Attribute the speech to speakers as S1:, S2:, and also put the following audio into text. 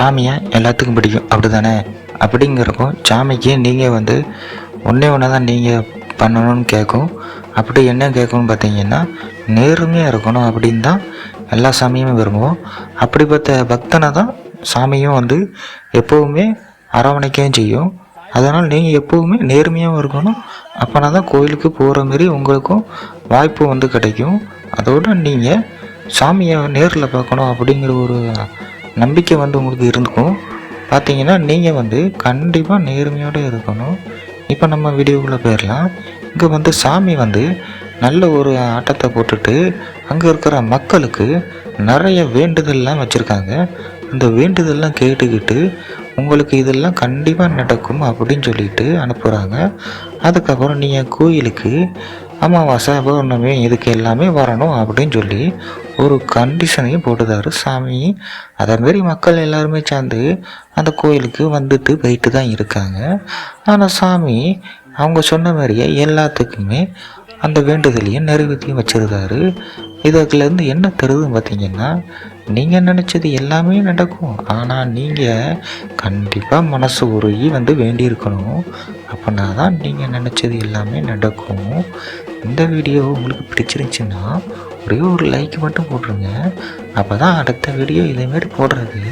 S1: சாமியை எல்லாத்துக்கும் பிடிக்கும். அப்படி தானே அப்படிங்கிறப்போ சாமிக்கு நீங்கள் வந்து ஒன்றே ஒன்று தான் நீங்கள் பண்ணணும்னு கேட்கும் அப்படி என்ன கேட்கும்னு பார்த்தீங்கன்னா நேர்மையாக இருக்கணும் அப்படின்னு தான் எல்லா சாமியுமே விரும்புவோம். அப்படிப்பட்ட பக்தனை தான் சாமியும் வந்து எப்போவுமே அரவணைக்கவும் செய்யும். அதனால் நீங்கள் எப்போவுமே நேர்மையாகவும் இருக்கணும். அப்போனா தான் கோயிலுக்கு போகிற மாரி உங்களுக்கும் வாய்ப்பு வந்து கிடைக்கும். அதோடு நீங்கள் சாமியை நேரில் பார்க்கணும் அப்படிங்கிற ஒரு நம்பிக்கை வந்து உங்களுக்கு இருந்துக்கும் பார்த்தீங்கன்னா நீங்கள் வந்து கண்டிப்பாக நேர்மையோடு இருக்கணும். இப்போ நம்ம வீடியோக்குள்ளே போயிடலாம் இங்கே வந்து சாமி வந்து நல்ல ஒரு ஆட்டத்தை போட்டுட்டு அங்கே இருக்கிற மக்களுக்கு நிறைய வேண்டுதல்லாம் வச்சுருக்காங்க. அந்த வேண்டுதல்லாம் கேட்டுக்கிட்டு உங்களுக்கு இதெல்லாம் கண்டிப்பாக நடக்கும் அப்படின்னு சொல்லிட்டு அனுப்புகிறாங்க அதுக்கப்புறம் நீங்கள் கோயிலுக்கு அமாவாசை பௌர்ணமி இதுக்கு எல்லாமே வரணும் அப்படின்னு சொல்லி ஒரு கண்டிஷனையும் போட்டுதாரு சாமி. அதேமாரி மக்கள் எல்லாருமே சேர்ந்து அந்த கோயிலுக்கு வந்துட்டு போயிட்டு தான் இருக்காங்க. ஆனால் சாமி அவங்க சொன்ன மாதிரியே எல்லாத்துக்குமே அந்த வேண்டுதலையும் நிறைவேற்றியும் வச்சிருந்தாரு இதுலேருந்து என்ன தருதுன்னு பார்த்தீங்கன்னா நீங்கள் நினச்சது எல்லாமே நடக்கும். ஆனால் நீங்கள் கண்டிப்பாக மனசு உருகி வந்து வேண்டியிருக்கணும். அப்படின்னா தான் நீங்கள் நினச்சது எல்லாமே நடக்கும். இந்த வீடியோ உங்களுக்கு பிடிச்சிருந்துச்சுன்னா ஒரே ஒரு லைக் மட்டும் போட்டுருங்க. அப்போ தான் அடுத்த வீடியோ இதேமாரி போடுறது.